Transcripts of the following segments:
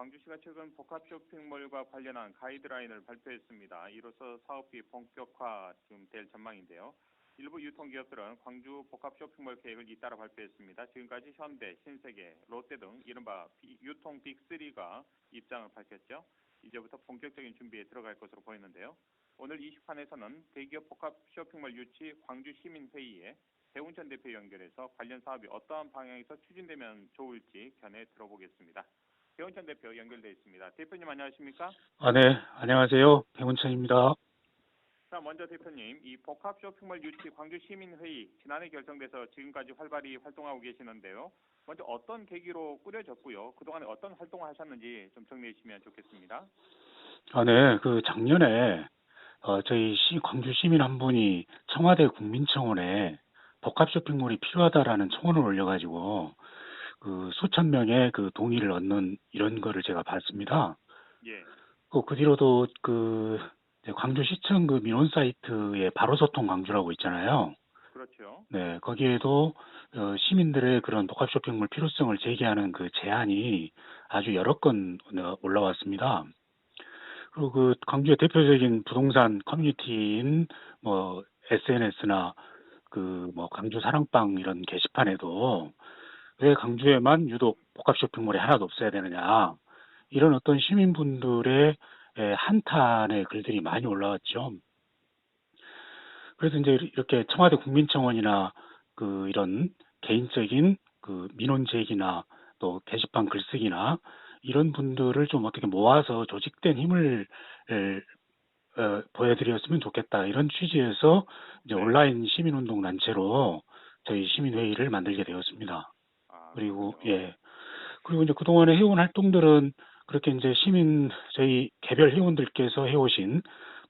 광주시가 최근 복합 쇼핑몰과 관련한 가이드라인을 발표했습니다. 이로써 사업이 본격화 좀될 전망인데요. 일부 유통기업들은 광주 복합 쇼핑몰 계획을 잇따라 발표했습니다. 지금까지 현대, 신세계, 롯데 등 이른바 비- 유통 빅3가 입장을 밝혔죠. 이제부터 본격적인 준비에 들어갈 것으로 보이는데요. 오늘 20판에서는 대기업 복합 쇼핑몰 유치 광주 시민회의에 배운천 대표 연결해서 관련 사업이 어떠한 방향에서 추진되면 좋을지 견해 들어보겠습니다. 배운천 대표 연결돼 있습니다. 대표님 안녕하십니까? 아, 네. 안녕하세요. 백운천입니다. 자, 먼저 대표님, 이 복합 쇼핑몰 유치 광주 시민회의 지난해 결정돼서 지금까지 활발히 활동하고 계시는데요. 먼저 어떤 계기로 꾸려졌고요. 그동안에 어떤 활동을 하셨는지 좀 정리해 주시면 좋겠습니다. 아, 네. 그 작년에 어, 저희 시, 광주 시민 한 분이 청와대 국민청원에 복합 쇼핑몰이 필요하다라는 청원을 올려가지고 그 수천 명의 그 동의를 얻는 이런 거를 제가 봤습니다. 예, 그, 그 뒤로도 그 광주시청 그 민원 사이트에 바로 소통 광주라고 있잖아요. 그렇죠. 네, 거기에도 어, 시민들의 그런 복합 쇼핑몰 필요성을 제기하는 그 제안이 아주 여러 건 어, 올라왔습니다. 그리고 그 광주의 대표적인 부동산 커뮤니티인 뭐 SNS나 그 뭐 광주 사랑방 이런 게시판에도 왜 광주에만 유독 복합 쇼핑몰이 하나도 없어야 되느냐 이런 어떤 시민분들의 에, 한탄의 글들이 많이 올라왔죠. 그래서 이제 이렇게 청와대 국민청원이나 그 이런 개인적인 그 민원 제기나 또 게시판 글쓰기나 이런 분들을 좀 어떻게 모아서 조직된 힘을 에, 어, 보여드렸으면 좋겠다 이런 취지에서 이제 네. 온라인 시민운동 단체로 저희 시민회의를 만들게 되었습니다. 아, 그리고. 예 그리고 이제 그동안에 해온 활동들은 그렇게 이제 시민 저희 개별 회원들께서 해오신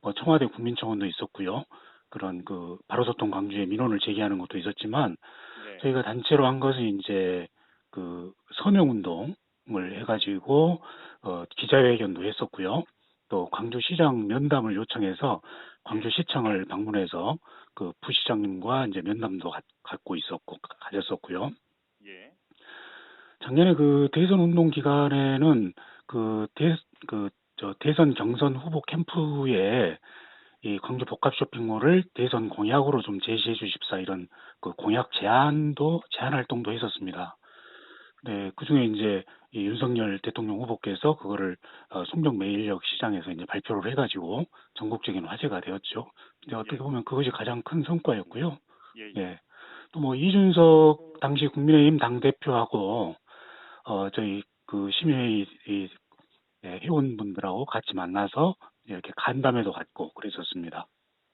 뭐 청와대 국민청원도 있었고요. 그런 그 바로소통 광주에 민원을 제기하는 것도 있었지만 네, 저희가 단체로 한 것은 이제 그 서명 운동을 해가지고 어 기자회견도 했었고요. 또 광주시장 면담을 요청해서 광주시청을 방문해서 그 부시장님과 이제 면담도 갖- 갖고 있었고 가졌었고요. 예, 작년에 그 대선 운동 기간에는 그 대, 그, 저 대선 경선 후보 캠프에 이 광주 복합 쇼핑몰을 대선 공약으로 좀 제시해 주십사 이런 그 공약 제안도 제안 활동도 했었습니다. 네, 그 중에 이제 이 윤석열 대통령 후보께서 그거를 어, 송정 매일역 시장에서 이제 발표를 해가지고 전국적인 화제가 되었죠. 근데 어떻게 보면 그것이 가장 큰 성과였고요. 예, 예. 예. 또뭐 이준석 당시 국민의힘 당 대표하고 어 저희 그 시민회의 이, 예, 회원분들하고 같이 만나서 이렇게 간담회도 갖고 그랬었습니다.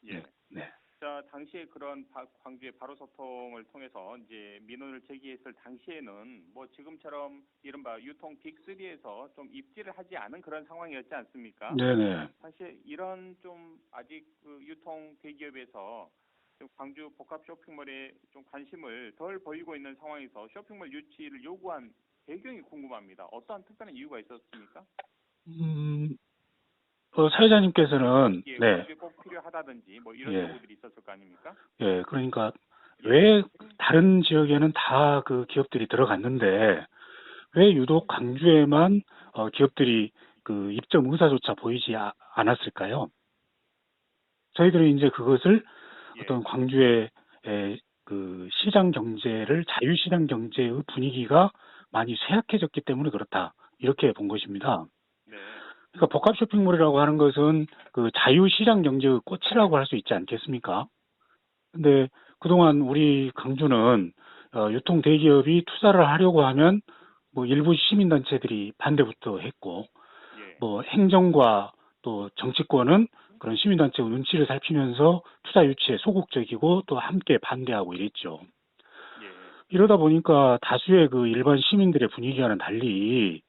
예. 네. 자, 당시에 그런 바- 광주의 바로 소통을 통해서 이제 민원을 제기했을 당시에는 뭐 지금처럼 이른바 유통 빅3에서 좀 입지를 하지 않은 그런 상황이었지 않습니까? 네네. 사실 이런 좀 아직 그 유통 대기업에서 좀 광주 복합 쇼핑몰에 좀 관심을 덜 보이고 있는 상황에서 쇼핑몰 유치를 요구한 배경이 궁금합니다. 어떠한 특별한 이유가 있었습니까? 음, 어, 사회자님께서는 예, 네, 꼭 필요하다든지 뭐 이런 예. 요구들이 있었을 거 아닙니까? 예, 그러니까 왜 다른 지역에는 다 그 기업들이 들어갔는데 왜 유독 광주에만 어, 기업들이 그 입점 의사조차 보이지 아- 않았을까요? 저희들이 이제 그것을 예. 어떤 광주의 에, 그 시장 경제를 자유시장 경제의 분위기가 많이 쇠약해졌기 때문에 그렇다 이렇게 본 것입니다. 네. 그러니까 복합 쇼핑몰이라고 하는 것은 그 자유시장 경제의 꽃이라고 할 수 있지 않겠습니까? 근데 그동안 우리 광주는 어, 유통 대기업이 투자를 하려고 하면 뭐 일부 시민단체들이 반대부터 했고 예. 뭐 행정과 또 정치권은 그런 시민단체의 눈치를 살피면서 투자 유치에 소극적이고 또 함께 반대하고 이랬죠. 예. 이러다 보니까 다수의 그 일반 시민들의 분위기와는 달리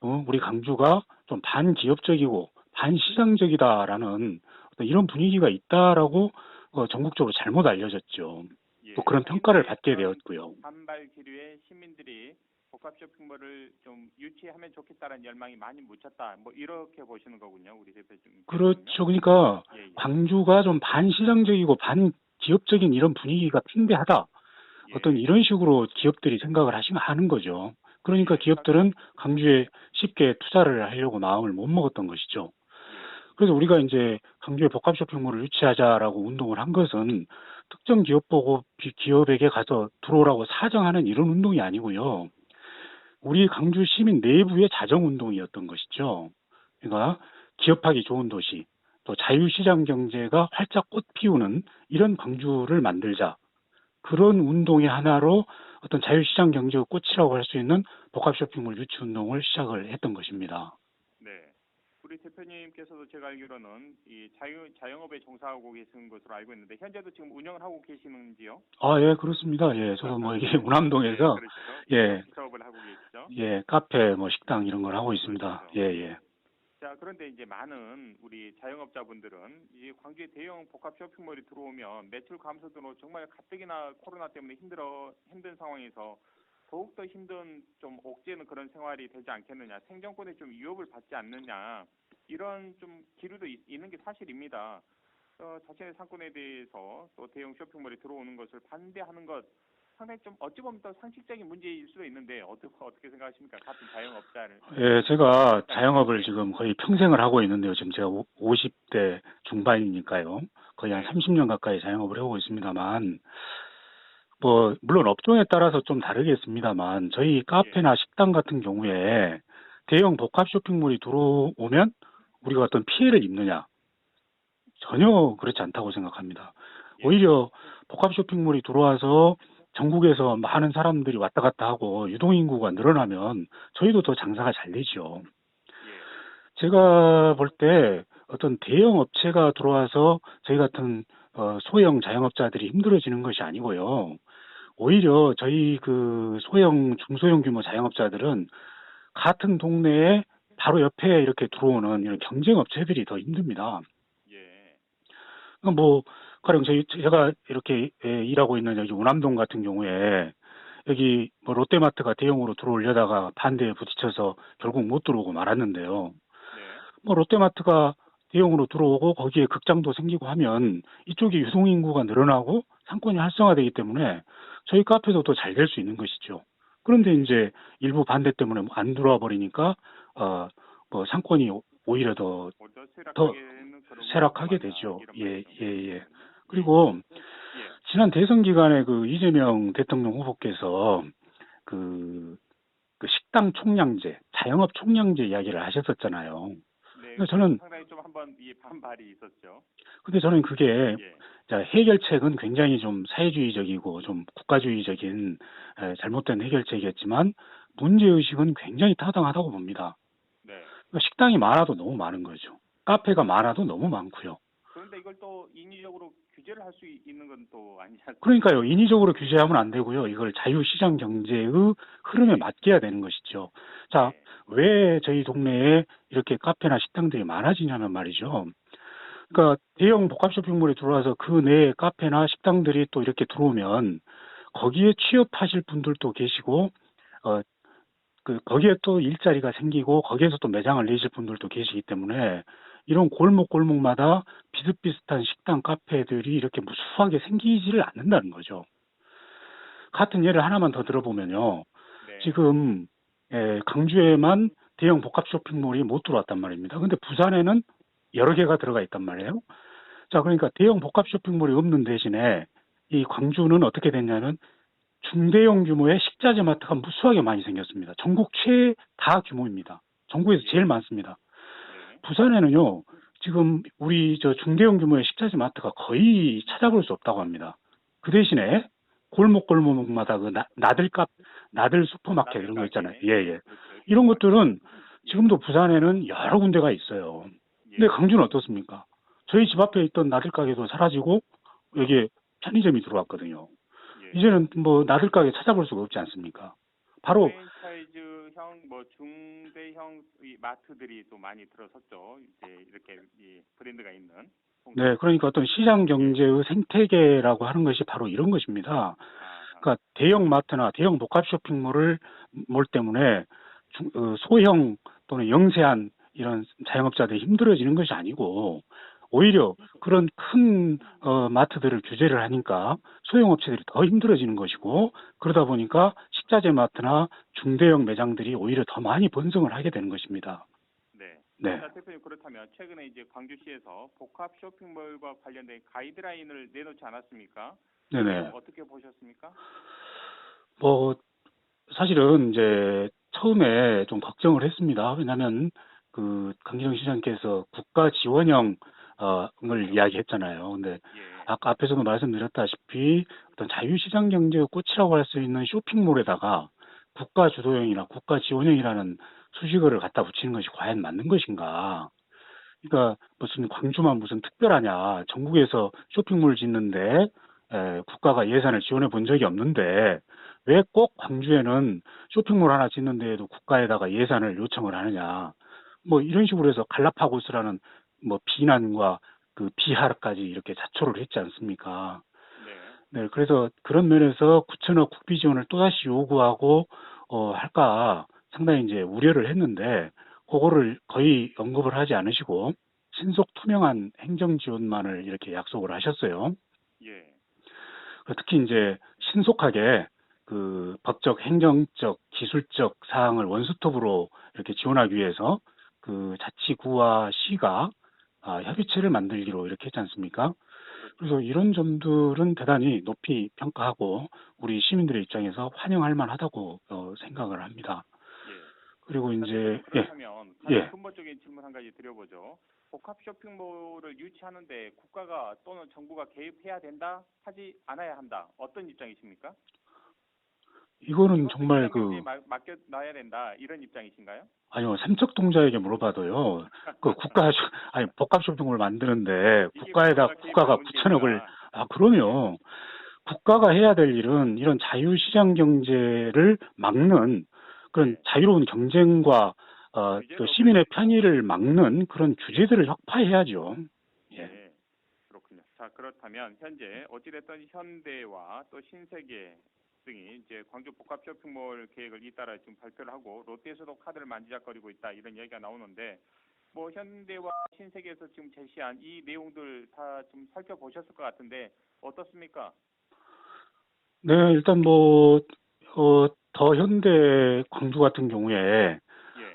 어, 우리 광주가 좀 반기업적이고 반시장적이다라는 어떤 이런 분위기가 있다라고 어, 전국적으로 잘못 알려졌죠. 예. 또 그런 평가를 받게 되었고요. 반발 기류에 시민들이 복합 쇼핑몰을 좀 유치하면 좋겠다는 열망이 많이 묻혔다. 뭐 이렇게 보시는 거군요, 우리 대표님. 그렇죠. 그러니까 예, 예. 광주가 좀 반시장적이고 반기업적인 이런 분위기가 팽배하다. 예. 어떤 이런 식으로 기업들이 생각을 하시면 하는 거죠. 그러니까 기업들은 광주에 쉽게 투자를 하려고 마음을 못 먹었던 것이죠. 그래서 우리가 이제 광주에 복합 쇼핑몰을 유치하자라고 운동을 한 것은 특정 기업 보고 비- 기업에게 가서 들어오라고 사정하는 이런 운동이 아니고요. 우리 광주 시민 내부의 자정 운동이었던 것이죠. 그러니까 기업하기 좋은 도시, 또 자유시장 경제가 활짝 꽃 피우는 이런 광주를 만들자. 그런 운동의 하나로 어떤 자유시장 경제의 꽃이라고 할 수 있는 복합 쇼핑몰 유치 운동을 시작을 했던 것입니다. 네. 우리 대표님께서도 제가 알기로는 이 자유 자영업에 종사하고 계신 것으로 알고 있는데 현재도 지금 운영을 하고 계시는지요? 아, 예, 그렇습니다. 예, 저도 뭐 이게 운암동에서 네, 그렇죠. 예. 사업을 하고 계시죠. 예, 카페, 뭐 식당 이런 걸 하고 있습니다. 예, 예. 자, 그런데 이제 많은 우리 자영업자분들은 이 광주에 대형 복합 쇼핑몰이 들어오면 매출 감소 등으로 정말 가뜩이나 코로나 때문에 힘들어 힘든 상황에서 더욱더 힘든 좀 옥죄는 그런 생활이 되지 않겠느냐, 생존권에 좀 위협을 받지 않느냐 이런 좀 기류도 있, 있는 게 사실입니다. 어, 자신의 상권에 대해서 또 대형 쇼핑몰이 들어오는 것을 반대하는 것 상당히 좀 어찌 보면 또 상식적인 문제일 수도 있는데 어떻게 어떻게 생각하십니까? 같은 자영업자를 예, 제가 자영업을 지금 거의 평생을 하고 있는데요. 지금 제가 오- 50대 중반이니까요. 거의 한 30년 가까이 자영업을 하고 있습니다만, 뭐, 물론 업종에 따라서 좀 다르겠습니다만, 저희 카페나 식당 같은 경우에 대형 복합 쇼핑몰이 들어오면 우리가 어떤 피해를 입느냐? 전혀 그렇지 않다고 생각합니다. 오히려 복합 쇼핑몰이 들어와서 전국에서 많은 사람들이 왔다 갔다 하고 유동인구가 늘어나면 저희도 더 장사가 잘 되죠. 예. 제가 볼 때 어떤 대형 업체가 들어와서 저희 같은 어, 소형 자영업자들이 힘들어지는 것이 아니고요. 오히려 저희 그 소형, 중소형 규모 자영업자들은 같은 동네에 바로 옆에 이렇게 들어오는 이런 경쟁 업체들이 더 힘듭니다. 예. 그러니까 뭐 가령 제가 이렇게 예, 일하고 있는 여기 운암동 같은 경우에 여기 뭐 롯데마트가 대형으로 들어오려다가 반대에 부딪혀서 결국 못 들어오고 말았는데요. 네. 뭐 롯데마트가 대형으로 들어오고 거기에 극장도 생기고 하면 이쪽이 유동 인구가 늘어나고 상권이 활성화되기 때문에 저희 카페도 더 잘 될 수 있는 것이죠. 그런데 이제 일부 반대 때문에 안 들어와 버리니까 어 뭐 상권이 오히려 더 오히려 쇠락하게는 그런 쇠락하게 되죠. 예. 예, 예. 그리고 예. 지난 대선 기간에 그 이재명 대통령 후보께서 그, 그 식당 총량제, 자영업 총량제 이야기를 하셨었잖아요. 네. 근데 저는 상당히 좀 한번 이 반발이 있었죠. 근데 저는 그게 예. 자, 해결책은 굉장히 좀 사회주의적이고 좀 국가주의적인 에, 잘못된 해결책이었지만 문제 의식은 굉장히 타당하다고 봅니다. 네. 그러니까 식당이 많아도 너무 많은 거죠. 카페가 많아도 너무 많고요. 그런데 이걸 또 인위적으로 규제를 할 수 있는 건 또 아니지 않습니까? 그러니까요. 인위적으로 규제하면 안 되고요. 이걸 자유시장 경제의 흐름에 맡겨야 되는 것이죠. 자, 네. 왜 저희 동네에 이렇게 카페나 식당들이 많아지냐면 말이죠. 그러니까 대형 복합 쇼핑몰에 들어와서 그 내에 카페나 식당들이 또 이렇게 들어오면 거기에 취업하실 분들도 계시고 어 그 거기에 또 일자리가 생기고 거기에서 또 매장을 내실 분들도 계시기 때문에 이런 골목 골목마다 비슷비슷한 식당 카페들이 이렇게 무수하게 생기지를 않는다는 거죠. 같은 예를 하나만 더 들어보면요. 네. 지금 예, 강주에만 대형 복합 쇼핑몰이 못 들어왔단 말입니다. 근데 부산에는 여러 개가 들어가 있단 말이에요. 자, 그러니까 대형 복합 쇼핑몰이 없는 대신에 이 광주는 어떻게 됐냐면 중대형 규모의 식자재 마트가 무수하게 많이 생겼습니다. 전국 최다 규모입니다. 전국에서 제일 많습니다. 네. 부산에는요, 지금 우리 저 중대형 규모의 식자재 마트가 거의 찾아볼 수 없다고 합니다. 그 대신에 골목골목마다 그 나, 나들 값, 나들 슈퍼마켓 이런 거 있잖아요. 예, 예. 이런 것들은 지금도 부산에는 여러 군데가 있어요. 예. 근데 강주는 어떻습니까? 저희 집 앞에 있던 나들 가게도 사라지고 여기에 편의점이 들어왔거든요. 예. 이제는 뭐 나들 가게 찾아볼 수가 없지 않습니까? 바로 프랜차이즈형 뭐 중대형 이 마트들이 또 많이 들어섰죠. 이제 이렇게 이 브랜드가 있는. 네, 그러니까 어떤 시장 경제의 생태계라고 하는 것이 바로 이런 것입니다. 아, 그러니까 대형 마트나 대형 복합 쇼핑몰을 몰 때문에 중- 어, 소형 또는 영세한 이런 자영업자들이 힘들어지는 것이 아니고 오히려 그런 큰 어, 마트들을 규제를 하니까 소형업체들이 더 힘들어지는 것이고 그러다 보니까 식자재 마트나 중대형 매장들이 오히려 더 많이 번성을 하게 되는 것입니다. 네. 네. 자, 대표님 그렇다면 최근에 이제 광주시에서 복합 쇼핑몰과 관련된 가이드라인을 내놓지 않았습니까? 네네. 어떻게 보셨습니까? 뭐 사실은 이제 처음에 좀 걱정을 했습니다. 왜냐하면 그 강기정 시장께서 국가 지원형 어을 이야기했잖아요. 근데 예. 아까 앞에서도 말씀드렸다시피 어떤 자유시장 경제의 꽃이라고 할 수 있는 쇼핑몰에다가 국가 주도형이나 국가 지원형이라는 수식어를 갖다 붙이는 것이 과연 맞는 것인가? 그러니까 무슨 광주만 무슨 특별하냐? 전국에서 쇼핑몰 짓는데 에, 국가가 예산을 지원해 본 적이 없는데 왜 꼭 광주에는 쇼핑몰 하나 짓는 데에도 국가에다가 예산을 요청을 하느냐? 뭐 이런 식으로 해서 갈라파고스라는 뭐 비난과 그 비하까지 이렇게 자초를 했지 않습니까? 네. 네, 그래서 그런 면에서 9천억 국비 지원을 또다시 요구하고 어 할까 상당히 이제 우려를 했는데 그거를 거의 언급을 하지 않으시고 신속 투명한 행정 지원만을 이렇게 약속을 하셨어요. 예. 특히 이제 신속하게 그 법적, 행정적, 기술적 사항을 원스톱으로 이렇게 지원하기 위해서 그 자치구와 시가 아, 협의체를 만들기로 이렇게 했지 않습니까? 그래서 이런 점들은 대단히 높이 평가하고 우리 시민들의 입장에서 환영할 만하다고 어, 생각을 합니다. 예. 그리고 이제 예, 그렇다면 가장 예. 근본적인 질문 한 가지 드려보죠. 복합 쇼핑몰을 유치하는데 국가가 또는 정부가 개입해야 된다, 하지 않아야 한다. 어떤 입장이십니까? 이거는 정말 그 맡겨놔야 된다 이런 입장이신가요? 아니요 삼척 동자에게 물어봐도요 그 국가 쇼- 아니 복합 쇼핑몰 만드는데 국가에다 국가가 국가가 개입하는 9천억을 문제입니다. 아 그럼요 국가가 해야 될 일은 이런 자유시장 경제를 막는 그런 네. 자유로운 경쟁과 어, 또 시민의 그렇죠. 편의를 막는 그런 규제들을 혁파해야죠. 예. 예. 그렇군요. 자 그렇다면 현재 어찌됐든 현대와 또 신세계 등이 이제 광주 복합 쇼핑몰 계획을 잇따라 지금 발표를 하고 롯데에서도 카드를 만지작거리고 있다 이런 얘기가 나오는데 뭐 현대와 신세계에서 지금 제시한 이 내용들 다 좀 살펴보셨을 것 같은데 어떻습니까? 네, 일단 뭐, 어, 더 현대 광주 같은 경우에, 예.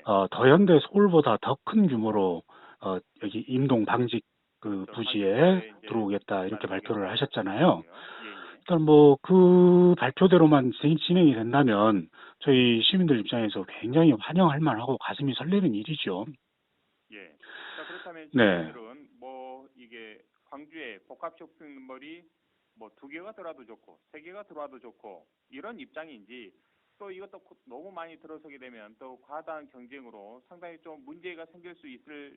어, 더 현대 서울보다 더 큰 규모로, 어, 여기 임동 방직 그저 부지에 방직에 이제 들어오겠다 이렇게. 발표를 하셨잖아요. 일단 뭐, 그 발표대로만 진- 진행이 된다면 저희 시민들 입장에서 굉장히 환영할 만하고 가슴이 설레는 일이죠. 예. 자 그렇다면 네. 뭐 이게 광주에 복합 쇼핑몰이 뭐 두 개가 들어와도 좋고 세 개가 들어와도 좋고 이런 입장인지 또 이것도 고- 너무 많이 들어서게 되면 또 과다한 경쟁으로 상당히 좀 문제가 생길 수 있을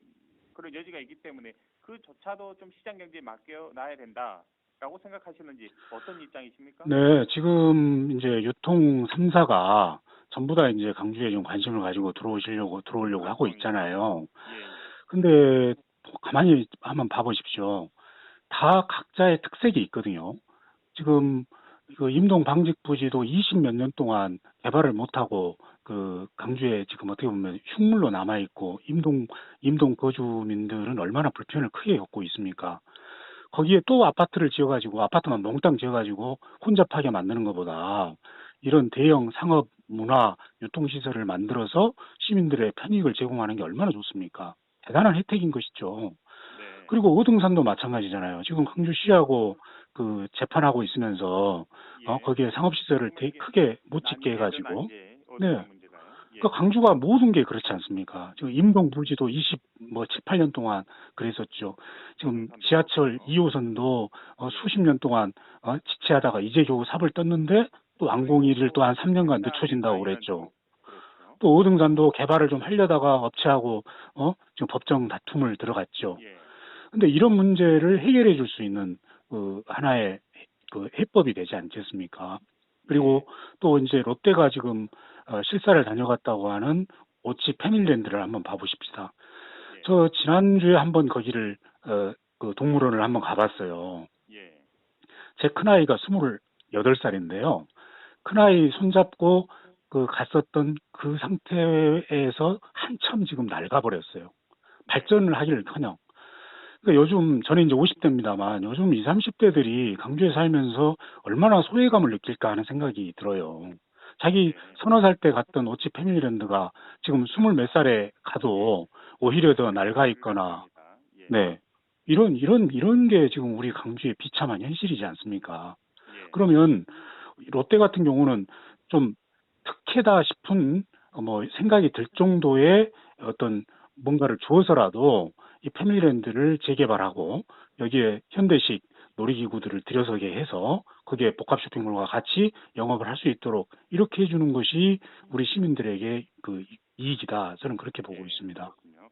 그런 여지가 있기 때문에 그조차도 좀 시장 경제에 맡겨놔야 된다 라고 생각하시는지 어떤 입장이십니까? 네, 지금 이제 유통 3사가 전부 다 이제 강주에 좀 관심을 가지고 들어오시려고, 들어오려고 하고 있잖아요. 예. 근데 가만히 한번 봐보십시오. 다 각자의 특색이 있거든요. 지금 그 임동 방직 부지도 20 몇 년 동안 개발을 못하고 그 강주에 지금 어떻게 보면 흉물로 남아 있고 임동 임동 거주민들은 얼마나 불편을 크게 겪고 있습니까? 거기에 또 아파트를 지어가지고 아파트만 몽땅 지어가지고 혼잡하게 만드는 것보다 이런 대형 상업 문화 유통시설을 만들어서 시민들의 편익을 제공하는 게 얼마나 좋습니까? 대단한 혜택인 것이죠. 네. 그리고 오등산도 마찬가지잖아요. 지금 광주시하고 그 재판하고 있으면서 어, 예. 거기에 상업시설을 되게 크게 못 짓게 해가지고 네. 예. 그러니까 강주가 모든 게 그렇지 않습니까? 지금 임동 부지도 20, 뭐 7, 8년 동안 그랬었죠. 지금 지하철 그렇고. 2호선도 어, 수십 년 동안 어, 지체하다가 이제 겨우 삽을 떴는데 또 완공일을 또 한 3년간 늦춰진다고 그랬죠. 그렇죠. 또 오등산도 개발을 좀 하려다가 업체하고 어 지금 법정 다툼을 들어갔죠. 예. 근데 이런 문제를 해결해 줄 수 있는 그 하나의 그 해법이 되지 않겠습니까? 그리고 또 이제 롯데가 지금 어, 실사를 다녀갔다고 하는 오치 패밀랜드를 한번 봐보십시다. 예. 저 지난주에 한번 거기를 어, 그 동물원을 한번 가봤어요. 예. 제 큰아이가 28살인데요. 큰아이 손잡고 그 갔었던 그 상태에서 한참 지금 낡아버렸어요. 발전을 하기를 커녕. 그러니까 요즘, 저는 이제 50대입니다만, 요즘 20, 30대들이 강주에 살면서 얼마나 소외감을 느낄까 하는 생각이 들어요. 자기 네. 서너 살 때 갔던 오치 패밀리랜드가 지금 스물 몇 살에 가도 오히려 더 낡아 있거나 예. 네. 이런, 이런, 이런 게 지금 우리 강주의 비참한 현실이지 않습니까? 예. 그러면 롯데 같은 경우는 좀 특혜다 싶은 어, 뭐 생각이 들 정도의 어떤 뭔가를 주어서라도 이 패밀리랜드를 재개발하고 여기에 현대식 놀이기구들을 들여서게 해서 거기에 복합 쇼핑몰과 같이 영업을 할 수 있도록 이렇게 해주는 것이 우리 시민들에게 그 이익이다. 저는 그렇게 보고 예, 있습니다. 그렇군요.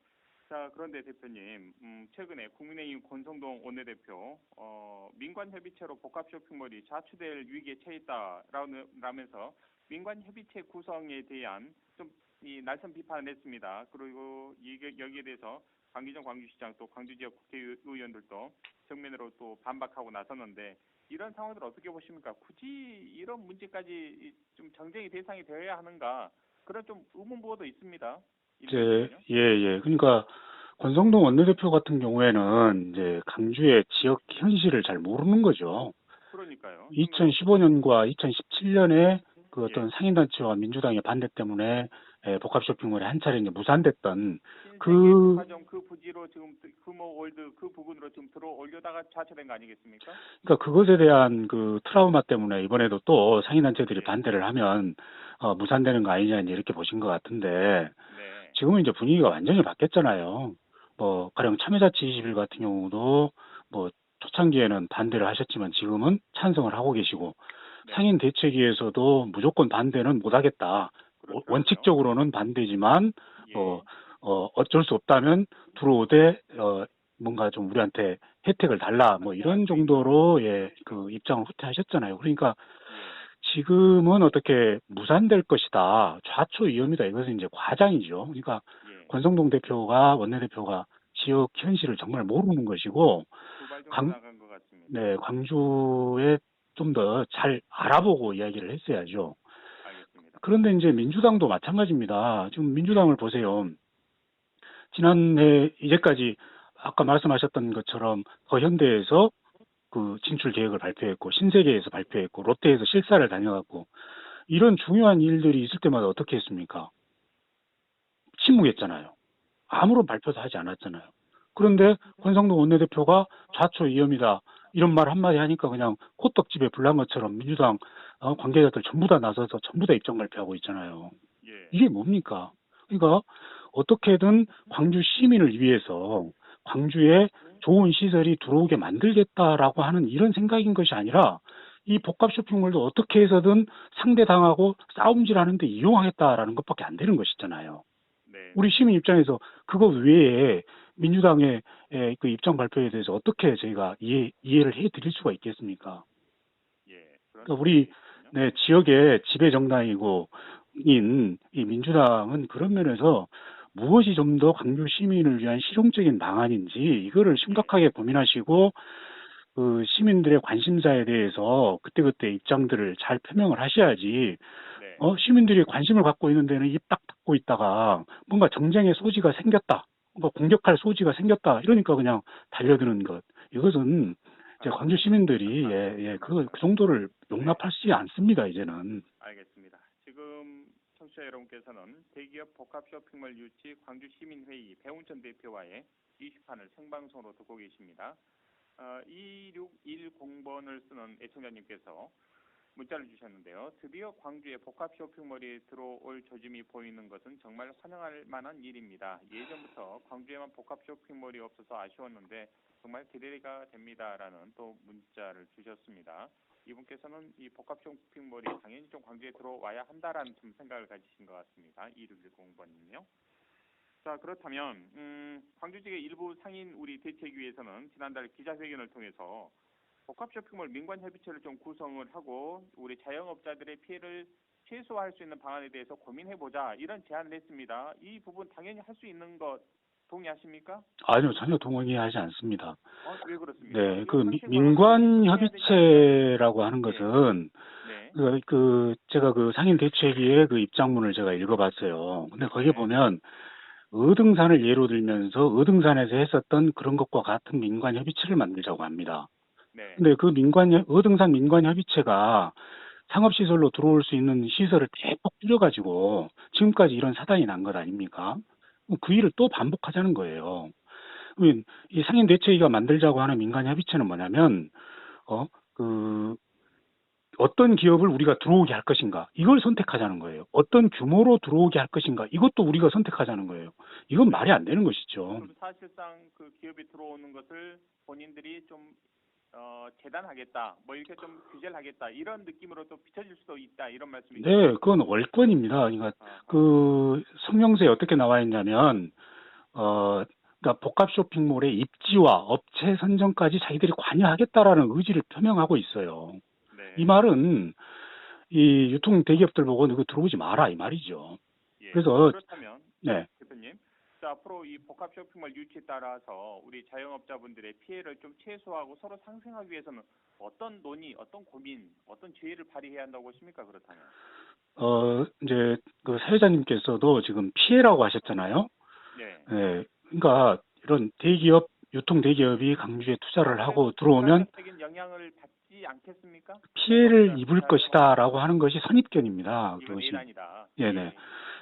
자, 그런데 대표님, 음, 최근에 국민의힘 권성동 원내대표, 어, 민관 협의체로 복합 쇼핑몰이 자초될 위기에 처해 있다라면서 민관 협의체 구성에 대한 좀 이 날선 비판을 했습니다. 그리고 이게 여기에 대해서 강기정 광주시장 또 광주 지역 국회의원들도 정면으로 또 반박하고 나섰는데 이런 상황들 어떻게 보십니까? 굳이 이런 문제까지 이- 좀 정쟁의 대상이 되어야 하는가? 그런 좀 의문부호도 있습니다. 부분은요. 예, 예. 그러니까 권성동 원내대표 같은 경우에는 이제 강주의 지역 현실을 잘 모르는 거죠. 그러니까요. 2015년과 2017년에 그 예. 어떤 상인단체와 민주당의 반대 때문에 예, 복합 쇼핑몰이 한 차례 이제 무산됐던 그 그- 과정 그 부지로 지금 금호 월드 그 부분으로 지금 들어 올려다가 좌초된 거 아니겠습니까? 그러니까 그것에 대한 그 트라우마 때문에 이번에도 또 상인단체들이 네. 반대를 하면 어, 무산되는 거 아니냐 이렇게 보신 것 같은데 네. 지금은 이제 분위기가 완전히 바뀌었잖아요. 뭐 가령 참여자치 21 같은 경우도 뭐 초창기에는 반대를 하셨지만 지금은 찬성을 하고 계시고 네. 상인 대책위에서도 무조건 반대는 못하겠다. 그렇더라고요. 원칙적으로는 반대지만 예. 어, 어, 어쩔 수 없다면 들어오되 어, 뭔가 좀 우리한테 혜택을 달라 뭐 이런 정도로 예, 그 입장을 후퇴하셨잖아요. 그러니까 예. 지금은 어떻게 무산될 것이다. 좌초 위험이다. 이것은 이제 과장이죠. 그러니까 예. 권성동 대표가 원내대표가 지역 현실을 정말 모르는 것이고 강-. 네, 광주에 좀 더 잘 알아보고 이야기를 했어야죠. 알겠습니다. 그런데 이제 민주당도 마찬가지입니다. 지금 민주당을 보세요. 지난해 이제까지 아까 말씀하셨던 것처럼 더현대에서 그 진출 계획을 발표했고 신세계에서 발표했고 롯데에서 실사를 다녀갔고 이런 중요한 일들이 있을 때마다 어떻게 했습니까? 침묵했잖아요. 아무런 발표도 하지 않았잖아요. 그런데 권성동 원내대표가 좌초 위험이다 이런 말 한마디 하니까 그냥 호떡집에 불난 것처럼 민주당 어, 관계자들 전부 다 나서서 전부 다 입장 발표하고 있잖아요. 예. 이게 뭡니까? 그러니까 어떻게든 광주 시민을 위해서 광주에 좋은 시설이 들어오게 만들겠다라고 하는 이런 생각인 것이 아니라 이 복합 쇼핑몰도 어떻게 해서든 상대당하고 싸움질하는 데 이용하겠다라는 것밖에 안 되는 것이잖아요. 네. 우리 시민 입장에서 그거 외에 민주당의 에, 그 입장 발표에 대해서 어떻게 저희가 이해, 이해를 해 드릴 수가 있겠습니까? 예. 그러니까 우리. 네, 지역의 지배 정당이고 인 이 민주당은 그런 면에서 무엇이 좀 더 광주 시민을 위한 실용적인 방안인지 이거를 심각하게 고민하시고 그 시민들의 관심사에 대해서 그때그때 입장들을 잘 표명을 하셔야지 네. 어 시민들이 관심을 갖고 있는 데는 입 딱 닫고 있다가 뭔가 정쟁의 소지가 생겼다 공격할 소지가 생겼다 이러니까 그냥 달려드는 것 이것은 이제 광주 시민들이 예 예 그 그 정도를 용납하지 않습니다 이제는 알겠습니다. 지금 청취자 여러분께서는 대기업 복합 쇼핑몰 유치 광주 시민회의 배운천 대표와의 게시판을 생방송으로 듣고 계십니다. 어, 2610번을 쓰는 애청자님께서 문자를 주셨는데요. 드디어 광주에 복합 쇼핑몰이 들어올 조짐이 보이는 것은 정말 환영할 만한 일입니다. 예전부터 광주에만 복합 쇼핑몰이 없어서 아쉬웠는데 정말 기대가 됩니다라는 또 문자를 주셨습니다. 이분께서는 이 복합 쇼핑몰이 당연히 좀 광주에 들어와야 한다라는 좀 생각을 가지신 것 같습니다. 2610번님요. 자 그렇다면 음, 광주 지역 일부 상인 우리 대책위에서는 지난달 기자회견을 통해서 복합 쇼핑몰 민관 협의체를 좀 구성을 하고 우리 자영업자들의 피해를 최소화할 수 있는 방안에 대해서 고민해 보자 이런 제안을 했습니다. 이 부분 당연히 할 수 있는 것 동의하십니까? 아니요 전혀 동의하지 않습니다. 어, 왜 그렇습니까? 네, 그 미- 상식 민관 방안을 해야 되지 협의체라고 하는 네. 것은 네. 그, 그 제가 그 상인 대책위의 그 입장문을 제가 읽어봤어요. 근데 거기에 네. 보면 의등산을 예로 들면서 의등산에서 했었던 그런 것과 같은 민관 협의체를 만들자고 합니다. 네. 근데 그 민관 협- 의등산 민관 협의체가 상업 시설로 들어올 수 있는 시설을 대폭 줄여가지고 지금까지 이런 사단이 난 것 아닙니까? 그 일을 또 반복하자는 거예요. 그러면 이 상인 대책위가 만들자고 하는 민간 협의체는 뭐냐면, 어, 그, 어떤 기업을 우리가 들어오게 할 것인가, 이걸 선택하자는 거예요. 어떤 규모로 들어오게 할 것인가, 이것도 우리가 선택하자는 거예요. 이건 말이 안 되는 것이죠. 사실상 그 기업이 들어오는 것을 본인들이 좀 어, 재단하겠다, 뭐 이렇게 좀 규제를 하겠다 이런 느낌으로 또 비춰질 수도 있다 이런 말씀이죠. 네, 그건 월권입니다. 그러니까 아, 그 성명서에 어떻게 나와 있냐면 어 그러니까 복합 쇼핑몰의 입지와 업체 선정까지 자기들이 관여하겠다라는 의지를 표명하고 있어요. 네. 이 말은 이 유통 대기업들 보고 이거 들어오지 마라 이 말이죠. 예. 그래서- 그렇다면 네. 대표님, 자, 앞으로 이 복합 쇼핑몰 유치에 따라서 우리 자영업자분들의 피해를 좀 최소화하고 서로 상생하기 위해서는 어떤 논의, 어떤 고민, 어떤 지혜를 발휘해야 한다고 보십니까? 그렇다면. 어 이제 그 사회자님께서도 지금 피해라고 하셨잖아요. 네. 예. 그러니까 이런 대기업 유통 대기업이 강주에 투자를 하고 들어오면 적인 영향을 받지 않겠습니까? 피해를 입을 것이다라고 하는 것이 선입견입니다. 그것이. 예단이다. 네네.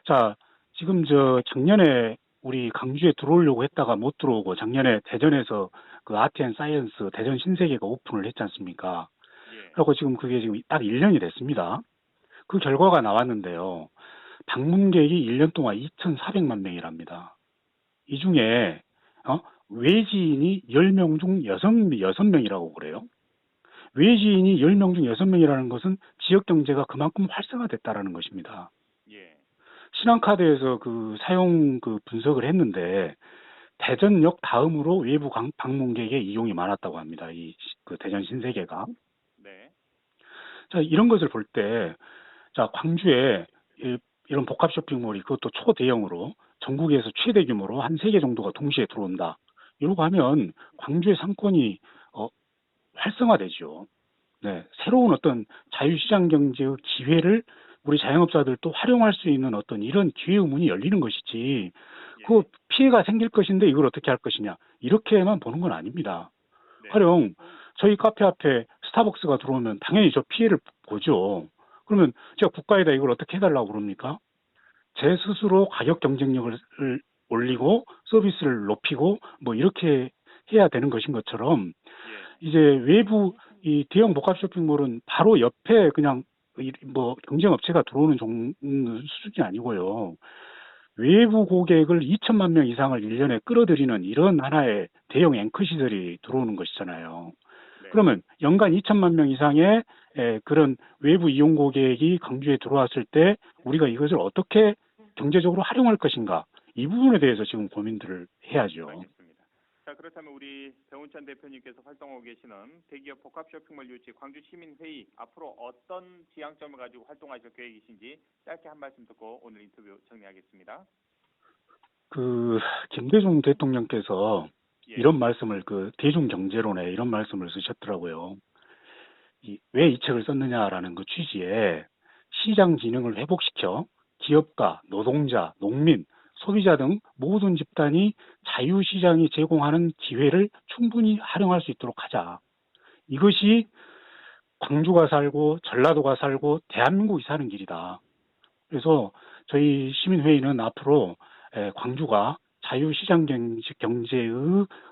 자, 지금 저 작년에 우리 강주에 들어오려고 했다가 못 들어오고 작년에 대전에서 그 아트 앤 사이언스 대전 신세계가 오픈을 했지 않습니까? 예. 그리고 지금 그게 지금 딱 1년이 됐습니다. 그 결과가 나왔는데요. 방문객이 1년 동안 2,400만 명이랍니다. 이 중에 어? 외지인이 10명 중 6, 6명이라고 그래요. 외지인이 10명 중 6명이라는 것은 지역 경제가 그만큼 활성화됐다라는 것입니다. 예. 신한카드에서 그 사용 그 분석을 했는데 대전역 다음으로 외부 강- 방문객의 이용이 많았다고 합니다. 이 그 대전 신세계가. 네. 자, 이런 것을 볼 때, 자, 광주에 이- 이런 복합 쇼핑몰이 그것도 초대형으로 전국에서 최대 규모로 한 세 개 정도가 동시에 들어온다. 이러고 하면 광주의 상권이 어, 활성화되죠. 네, 새로운 어떤 자유시장 경제의 기회를 우리 자영업자들도 활용할 수 있는 어떤 이런 기회의 문이 열리는 것이지, 예. 그 피해가 생길 것인데 이걸 어떻게 할 것이냐. 이렇게만 보는 건 아닙니다. 네. 활용 저희 카페 앞에 스타벅스가 들어오면 당연히 저 피해를 보죠. 그러면 제가 국가에다 이걸 어떻게 해달라고 그럽니까? 제 스스로 가격 경쟁력을 올리고 서비스를 높이고 뭐 이렇게 해야 되는 것인 것처럼 예. 이제 외부 이 대형 복합 쇼핑몰은 바로 옆에 그냥 이- 뭐 경쟁 업체가 들어오는 종 음, 수준이 아니고요. 외부 고객을 2천만 명 이상을 1년에 끌어들이는 이런 하나의 대형 앵커 시설이 들어오는 것이잖아요. 네. 그러면 연간 2천만 명 이상의 에, 그런 외부 이용 고객이 강주에 들어왔을 때 우리가 이것을 어떻게 경제적으로 활용할 것인가 이 부분에 대해서 지금 고민들을 해야죠. 알겠습니다. 자 그렇다면 우리 배운찬 대표님께서 활동하고 계시는 대기업 복합 쇼핑몰 유치 광주 시민회의 앞으로 어떤 지향점을 가지고 활동하실 계획이신지 짧게 한 말씀 듣고 오늘 인터뷰 정리하겠습니다. 그 김대중 대통령께서 예. 이런 말씀을 그 대중 경제론에 이런 말씀을 쓰셨더라고요. 이, 왜이 책을 썼느냐라는 그 취지에 시장 기능을 회복시켜 기업가, 노동자, 농민, 소비자 등 모든 집단이 자유시장이 제공하는 기회를 충분히 활용할 수 있도록 하자. 이것이 광주가 살고 전라도가 살고 대한민국이 사는 길이다. 그래서 저희 시민회의는 앞으로 에, 광주가 자유시장 경- 경제의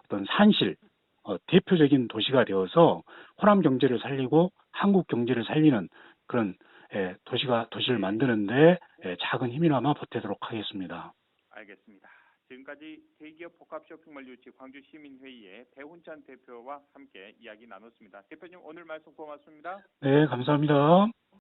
어떤 산실, 어, 대표적인 도시가 되어서 호남 경제를 살리고 한국 경제를 살리는 그런 에, 도시가 도시를 만드는데 에, 작은 힘이나마 보태도록 하겠습니다. 알겠습니다. 지금까지 대기업 복합 쇼핑몰 유치 광주 시민회의의 배훈찬 대표와 함께 이야기 나눴습니다. 대표님 오늘 말씀 고맙습니다. 네, 감사합니다.